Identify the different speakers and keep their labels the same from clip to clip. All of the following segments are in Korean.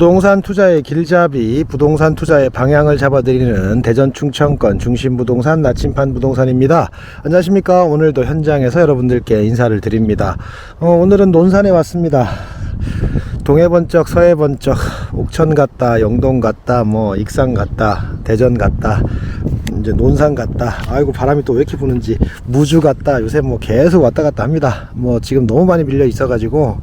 Speaker 1: 부동산 투자의 길잡이, 부동산 투자의 방향을 잡아드리는 대전 충청권 중심 부동산 나침판 부동산입니다. 안녕하십니까? 오늘도 현장에서 여러분들께 인사를 드립니다. 어, 오늘은 논산에 왔습니다. 동해 번쩍 서해 번쩍 옥천 갔다 영동 갔다 뭐 익산 갔다 대전 갔다 이제 논산 갔다. 아이고 바람이 또 왜 이렇게 부는지. 무주 갔다. 요새 뭐 계속 왔다 갔다 합니다. 뭐 지금 너무 많이 밀려 있어 가지고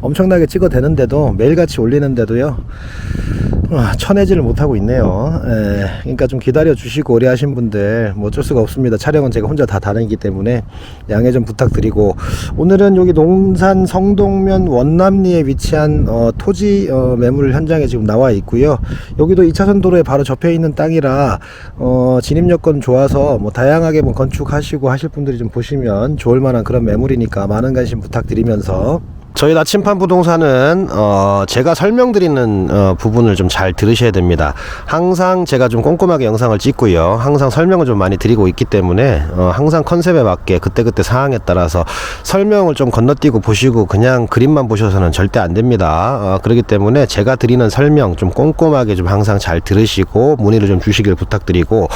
Speaker 1: 엄청나게 찍어 대는데도 매일같이 올리는데도요. 아, 쳐내지를 못하고 있네요. 예, 그러니까 좀 기다려 주시고 오래 하신 분들 뭐 어쩔 수가 없습니다. 촬영은 제가 혼자 다 다니기 때문에 양해 좀 부탁드리고 오늘은 여기 농산 성동면 원남리에 위치한 어, 토지 어, 매물 현장에 지금 나와 있고요. 여기도 2차선 도로에 바로 접해 있는 땅이라 어, 진입 여건 좋아서 뭐 다양하게 뭐 건축하시고 하실 분들이 좀 보시면 좋을 만한 그런 매물이니까 많은 관심 부탁드리면서 저희 나침판 부동산은 어 제가 설명드리는 어 부분을 좀 잘 들으셔야 됩니다. 항상 제가 좀 꼼꼼하게 영상을 찍고요. 항상 설명을 좀 많이 드리고 있기 때문에 어 항상 컨셉에 맞게 그때그때 상황에 따라서 설명을 좀 건너뛰고 보시고 그냥 그림만 보셔서는 절대 안 됩니다. 어 그렇기 때문에 제가 드리는 설명 좀 꼼꼼하게 좀 항상 잘 들으시고 문의를 좀 주시길 부탁드리고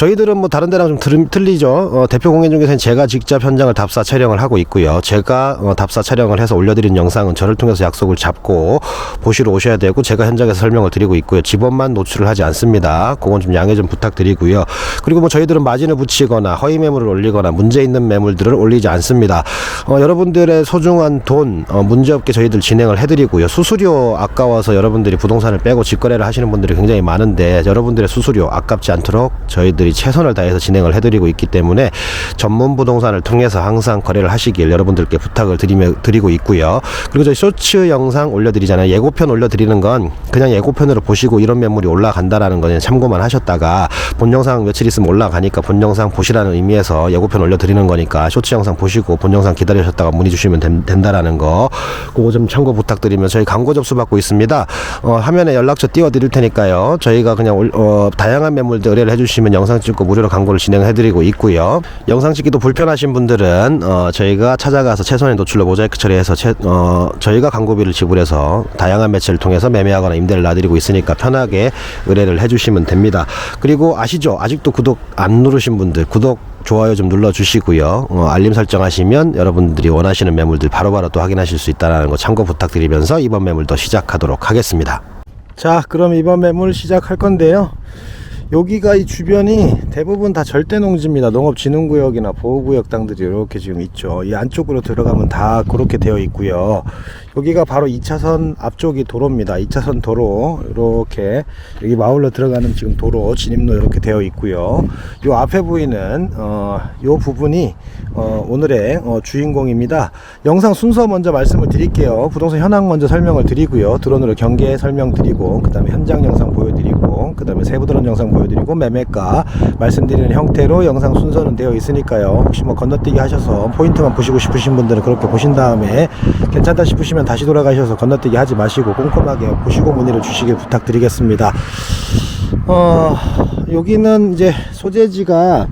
Speaker 1: 저희들은 뭐 다른 데랑 좀 들, 틀리죠. 어 대표 공연 중에서는 제가 직접 현장을 답사 촬영을 하고 있고요. 제가 어 답사 촬영을 해서 올려드린 영상은 저를 통해서 약속을 잡고 보시러 오셔야 되고 제가 현장에서 설명을 드리고 있고요. 집원만 노출을 하지 않습니다. 그건 좀 양해 좀 부탁드리고요. 그리고 뭐 저희들은 마진을 붙이거나 허위 매물을 올리거나 문제 있는 매물들을 올리지 않습니다. 어, 여러분들의 소중한 돈 어, 문제없게 저희들 진행을 해드리고요. 수수료 아까워서 여러분들이 부동산을 빼고 직거래를 하시는 분들이 굉장히 많은데 여러분들의 수수료 아깝지 않도록 저희들이 최선을 다해서 진행을 해드리고 있기 때문에 전문 부동산을 통해서 항상 거래를 하시길 여러분들께 부탁을 드리며, 드리고 있고요. 그리고 저희 쇼츠 영상 올려드리잖아요. 예고편 올려드리는 건 그냥 예고편으로 보시고 이런 매물이 올라간다라는 거는 참고만 하셨다가 본 영상 며칠 있으면 올라가니까 본 영상 보시라는 의미에서 예고편 올려드리는 거니까 쇼츠 영상 보시고 본 영상 기다리셨다가 문의 주시면 된, 된다라는 거 그거 좀 참고 부탁드리면 저희 광고 접수 받고 있습니다. 어, 화면에 연락처 띄워드릴 테니까요. 저희가 그냥 올- 어, 다양한 매물들 의뢰를 해주시면 영상 찍고 무료로 광고를 진행해드리고 있고요. 영상 찍기도 불편하신 분들은 어, 저희가 찾아가서 최선의 노출로 모자이크 처리해서 최, 어, 저희가 광고비를 지불해서 다양한 매체를 통해서 매매하거나 임대를 놔드리고 있으니까 편하게 의뢰를 해주시면 됩니다. 그리고 아시죠? 아직도 구독 안 누르신 분들 구독 좋아요 좀 눌러주시고요. 어, 알림 설정하시면 여러분들이 원하시는 매물들 바로바로 또 확인하실 수 있다는 거 참고 부탁드리면서 이번 매물도 시작하도록 하겠습니다. 자, 그럼 이번 매물 시작할 건데요. 여기가 이 주변이 대부분 다 절대 농지입니다. 농업진흥구역이나 보호구역 땅들이 이렇게 지금 있죠. 이 안쪽으로 들어가면 다 그렇게 되어 있고요. 여기가 바로 2차선 앞쪽이 도로입니다. 2차선 도로 이렇게 여기 마을로 들어가는 지금 도로 진입로 이렇게 되어 있고요. 요 앞에 보이는 어, 요 부분이 어, 오늘의 어, 주인공입니다. 영상 순서 먼저 말씀을 드릴게요. 부동산 현황 먼저 설명을 드리고요. 드론으로 경계 설명 드리고 그다음에 현장 영상 보여드리고 그다음에 세부 드론 영상 보여드리고 매매가 말씀드리는 형태로 영상 순서는 되어 있으니까요. 혹시 뭐 건너뛰기 하셔서 포인트만 보시고 싶으신 분들은 그렇게 보신 다음에 괜찮다 싶으시면 다시 돌아가셔서 건너뛰기 하지 마시고 꼼꼼하게 보시고 문의를 주시길 부탁드리겠습니다. 어, 여기는 이제 소재지가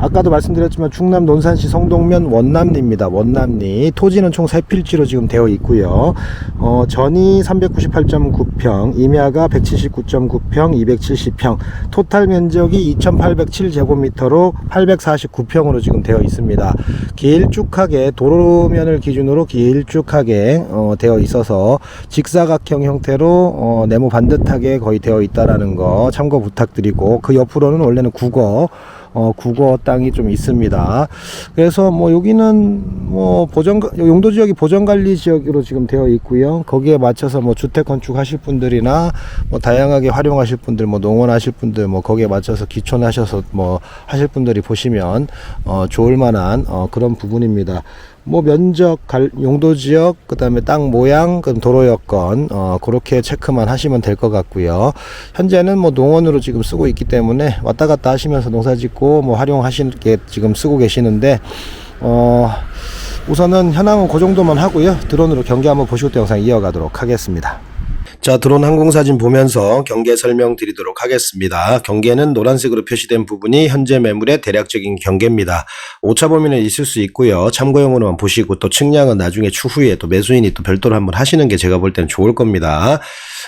Speaker 1: 아까도 말씀드렸지만 충남 논산시 성동면 원남리입니다. 원남리. 토지는 총 3필지로 지금 되어 있고요. 어, 전이 398.9평, 임야가 179.9평, 270평, 토탈 면적이 2,807제곱미터로 849평으로 지금 되어 있습니다. 길쭉하게 도로면을 기준으로 길쭉하게 어, 되어 있어서 직사각형 형태로 어, 네모 반듯하게 거의 되어 있다라는 거 참고 부탁드리고 그 옆으로는 원래는 국어 어, 국어 땅이 좀 있습니다. 그래서 뭐 여기는 뭐 보전 용도 지역이 보전 관리 지역으로 지금 되어 있고요. 거기에 맞춰서 뭐 주택 건축하실 분들이나 뭐 다양하게 활용하실 분들, 뭐 농원하실 분들, 뭐 거기에 맞춰서 기촌하셔서 뭐 하실 분들이 보시면 어, 좋을 만한 어, 그런 부분입니다. 뭐 면적, 갈- 용도 지역, 그 다음에 땅 모양, 그럼 도로 여건 어 그렇게 체크만 하시면 될 것 같고요. 현재는 뭐 농원으로 지금 쓰고 있기 때문에 왔다 갔다 하시면서 농사 짓고 뭐 활용하시게 지금 쓰고 계시는데 어 우선은 현황은 그 정도만 하고요. 드론으로 경기 한번 보시고 또 영상 이어가도록 하겠습니다. 자, 드론 항공사진 보면서 경계 설명 드리도록 하겠습니다. 경계는 노란색으로 표시된 부분이 현재 매물의 대략적인 경계입니다. 오차 범위는 있을 수 있고요. 참고용으로만 보시고 또 측량은 나중에 추후에 또 매수인이 또 별도로 한번 하시는 게 제가 볼 때는 좋을 겁니다.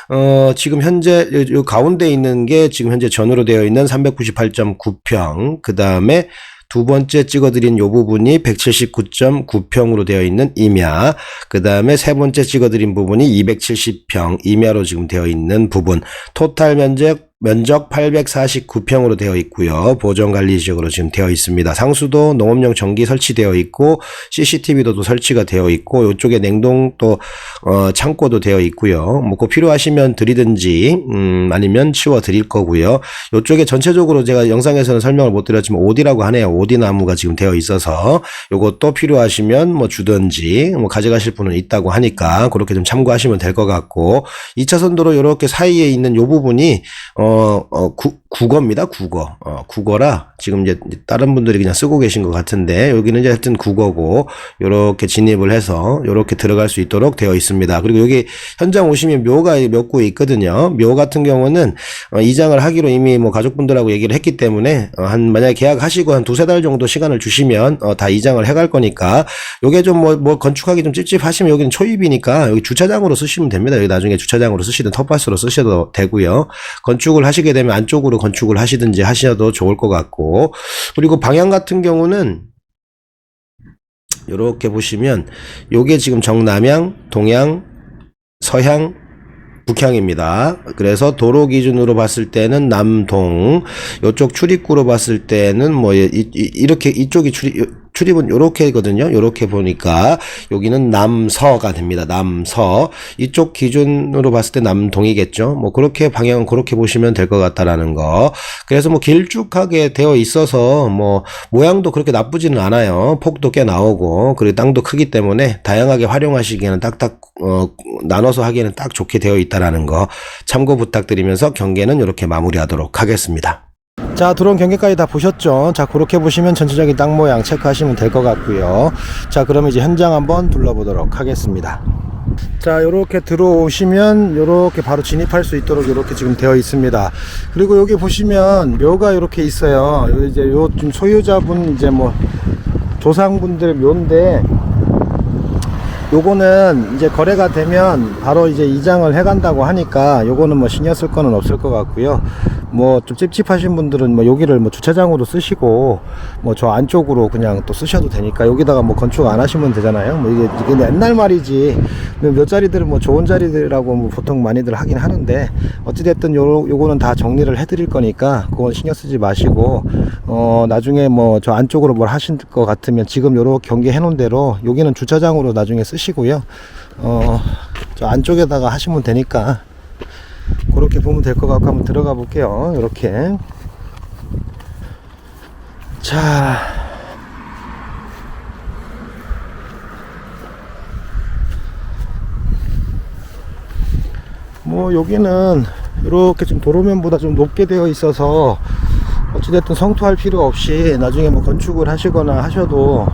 Speaker 1: 어, 지금 현재 가운데 있는 게 지금 현재 전으로 되어 있는 398.9평. 그 다음에 두 번째 찍어드린 요 부분이 179.9평으로 되어 있는 임야. 그 다음에 세 번째 찍어드린 부분이 270평 임야로 지금 되어 있는 부분. 토탈 면적 면적 849평으로 되어 있고요. 보존관리 지역으로 지금 되어 있습니다. 상수도 농업용 전기 설치되어 있고 CCTV도 또 설치가 되어 있고 이쪽에 냉동 또 어, 창고도 되어 있고요. 뭐꼭 필요하시면 드리든지 음, 아니면 치워 드릴 거고요. 이쪽에 전체적으로 제가 영상에서는 설명을 못 드렸지만 오디라고 하네요. 오디 나무가 지금 되어 있어서 요것도 필요하시면 뭐 주든지 뭐 가져가실 분은 있다고 하니까 그렇게 좀 참고하시면 될 것 같고 2차선 도로 이렇게 사이에 있는 요 부분이 어, 어, 구, 국어입니다. 국어. 어, 국어라 지금 이제 다른 분들이 그냥 쓰고 계신 것 같은데 여기는 이제 하여튼 국어고 요렇게 진입을 해서 요렇게 들어갈 수 있도록 되어 있습니다. 그리고 여기 현장 오시면 묘가 몇 구에 있거든요. 묘 같은 경우는 어, 이장을 하기로 이미 뭐 가족분들하고 얘기를 했기 때문에 어, 한 만약에 계약하시고 한 두세 달 정도 시간을 주시면 어, 다 이장을 해갈 거니까 요게 좀뭐 뭐 건축하기 좀 찝찝하시면 여기는 초입이니까 여기 주차장으로 쓰시면 됩니다. 여기 나중에 주차장으로 쓰시든 텃밭으로 쓰셔도 되고요. 건축을 하시게 되면 안쪽으로 건축을 하시든지 하셔도 좋을 것 같고 그리고 방향 같은 경우는 이렇게 보시면 요게 지금 정남향, 동향, 서향, 북향입니다. 그래서 도로 기준으로 봤을 때는 남동, 요쪽 출입구로 봤을 때는 뭐 이, 이- 이렇게 이쪽이 출입 출입은 요렇게거든요. 요렇게 보니까 여기는 남서가 됩니다. 남서. 이쪽 기준으로 봤을 때 남동이겠죠. 뭐 그렇게 방향은 그렇게 보시면 될 것 같다라는 거. 그래서 뭐 길쭉하게 되어 있어서 뭐 모양도 그렇게 나쁘지는 않아요. 폭도 꽤 나오고 그리고 땅도 크기 때문에 다양하게 활용하시기에는 딱딱 어, 나눠서 하기에는 딱 좋게 되어 있다라는 거 참고 부탁드리면서 경계는 이렇게 마무리하도록 하겠습니다. 자, 드론 경계까지 다 보셨죠? 자, 그렇게 보시면 전체적인 땅 모양 체크하시면 될 것 같고요. 자, 그러면 이제 현장 한번 둘러보도록 하겠습니다. 자, 요렇게 들어오시면 요렇게 바로 진입할 수 있도록 요렇게 지금 되어 있습니다. 그리고 여기 보시면 묘가 이렇게 있어요. 요 이제 요 좀 소유자분 이제 뭐 조상분들 묘인데 요거는 이제 거래가 되면 바로 이제 이장을 해간다고 하니까 요거는 뭐 신경 쓸 거는 없을 것 같고요. 뭐 좀 찝찝하신 분들은 뭐 여기를 뭐 주차장으로 쓰시고 뭐 저 안쪽으로 그냥 또 쓰셔도 되니까 여기다가 뭐 건축 안 하시면 되잖아요. 뭐 이게, 이게 옛날 말이지 몇- 몇 자리들은 뭐 좋은 자리들이라고 뭐 보통 많이들 하긴 하는데 어찌됐든 요, 요거는 다 정리를 해드릴 거니까 그건 신경 쓰지 마시고 어 나중에 뭐 저 안쪽으로 뭘 하실 것 같으면 지금 요렇게 경계 해 놓은 대로 여기는 주차장으로 나중에 쓰시고요. 어 저 안쪽에다가 하시면 되니까 그렇게 보면 될 것 같고 한번 들어가 볼게요. 이렇게. 자. 뭐 여기는 이렇게 좀 도로면보다 좀 높게 되어 있어서 어찌됐든 성토할 필요 없이 나중에 뭐 건축을 하시거나 하셔도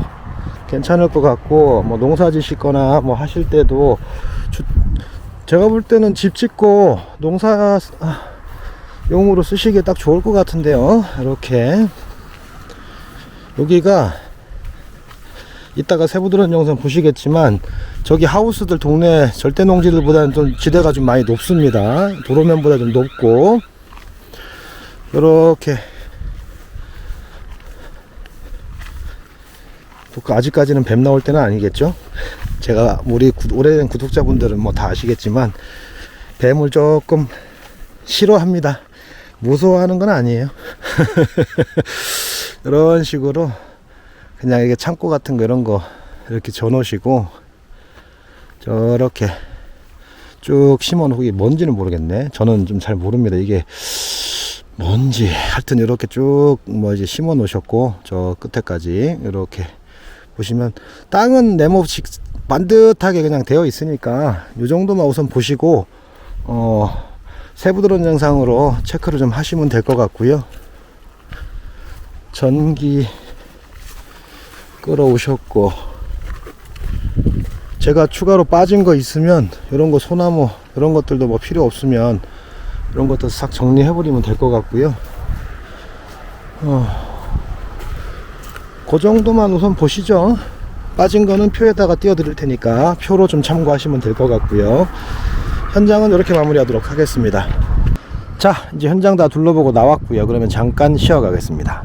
Speaker 1: 괜찮을 것 같고 뭐 농사 지시거나 뭐 하실 때도 주- 제가 볼 때는 집 짓고 농사 아, 용으로 쓰시기에 딱 좋을 것 같은데요. 이렇게 여기가 이따가 세부드론 영상 보시겠지만 저기 하우스들 동네 절대 농지들보다는 좀 지대가 좀 많이 높습니다. 도로면보다 좀 높고 이렇게 또 아직까지는 뱀 나올 때는 아니겠죠? 제가 우리 구- 오래된 구독자분들은 뭐 다 아시겠지만 뱀을 조금 싫어합니다. 무서워하는 건 아니에요. 이런 식으로 그냥 이게 창고 같은 거 이런 거 이렇게 져 놓으시고 저렇게 쭉 심어 이게 뭔지는 모르겠네. 저는 좀 잘 모릅니다. 이게 뭔지 하여튼 이렇게 쭉 뭐 이제 심어 놓으셨고 저 끝에까지 이렇게 보시면 땅은 네모식 반듯하게 그냥 되어 있으니까 이 정도만 우선 보시고 어 세부 드론 영상으로 체크를 좀 하시면 될 것 같고요. 전기 끌어오셨고 제가 추가로 빠진 거 있으면 이런 거 소나무 이런 것들도 뭐 필요 없으면 이런 것도 싹 정리해 버리면 될 것 같고요. 어, 그 정도만 우선 보시죠. 빠진 거는 표에다가 띄워 드릴 테니까 표로 좀 참고하시면 될 것 같고요. 현장은 이렇게 마무리하도록 하겠습니다. 자, 이제 현장 다 둘러보고 나왔고요. 그러면 잠깐 쉬어가겠습니다.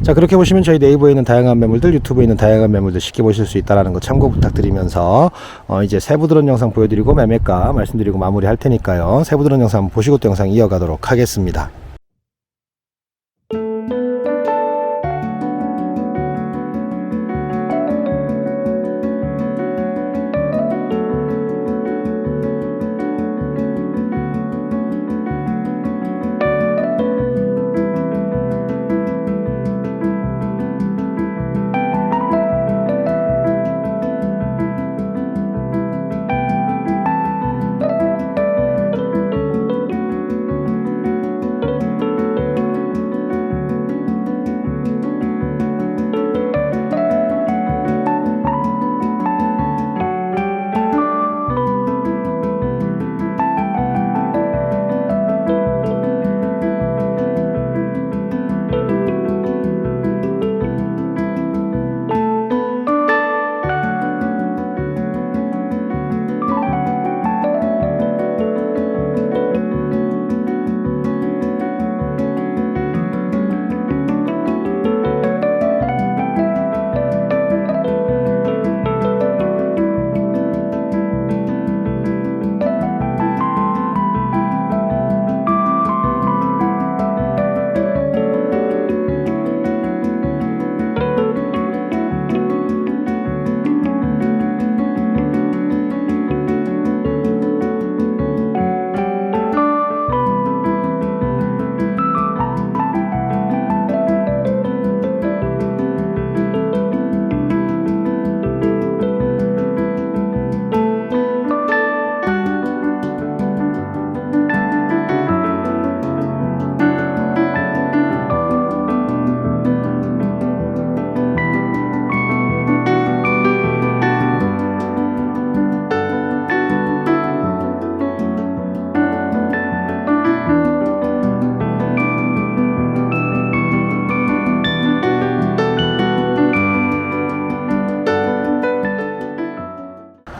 Speaker 1: 자 그렇게 보시면 저희 네이버에 있는 다양한 매물들 유튜브에 있는 다양한 매물들 쉽게 보실 수 있다는 거 참고 부탁드리면서 어, 이제 세부 드론 영상 보여드리고 매매가 말씀드리고 마무리 할 테니까요. 세부 드론 영상 보시고 또 영상 이어가도록 하겠습니다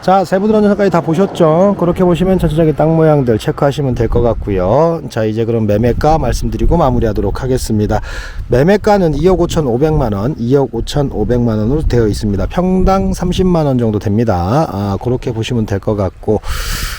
Speaker 1: 자 세부 드론 영상까지 다 보셨죠? 그렇게 보시면 전체적인 땅 모양들 체크하시면 될 것 같고요. 자 이제 그럼 매매가 말씀드리고 마무리하도록 하겠습니다. 매매가는 2억 5천 5백만원 2억 5천 5백만원으로 되어 있습니다. 평당 30만원 정도 됩니다. 아 그렇게 보시면 될 것 같고.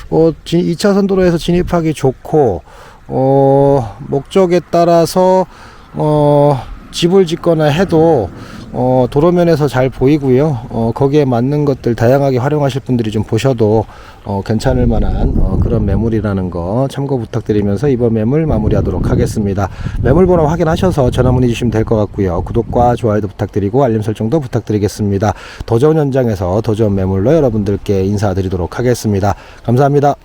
Speaker 1: 어, 2차선 도로에서 진입하기 좋고 어, 목적에 따라서 어, 집을 짓거나 해도 어, 도로면에서 잘 보이고요. 어, 거기에 맞는 것들 다양하게 활용하실 분들이 좀 보셔도 어, 괜찮을 만한 어, 그런 매물이라는 거 참고 부탁드리면서 이번 매물 마무리하도록 하겠습니다. 매물 번호 확인하셔서 전화 문의 주시면 될 것 같고요. 구독과 좋아요도 부탁드리고 알림 설정도 부탁드리겠습니다. 더 좋은 현장에서 더 좋은 매물로 여러분들께 인사드리도록 하겠습니다. 감사합니다.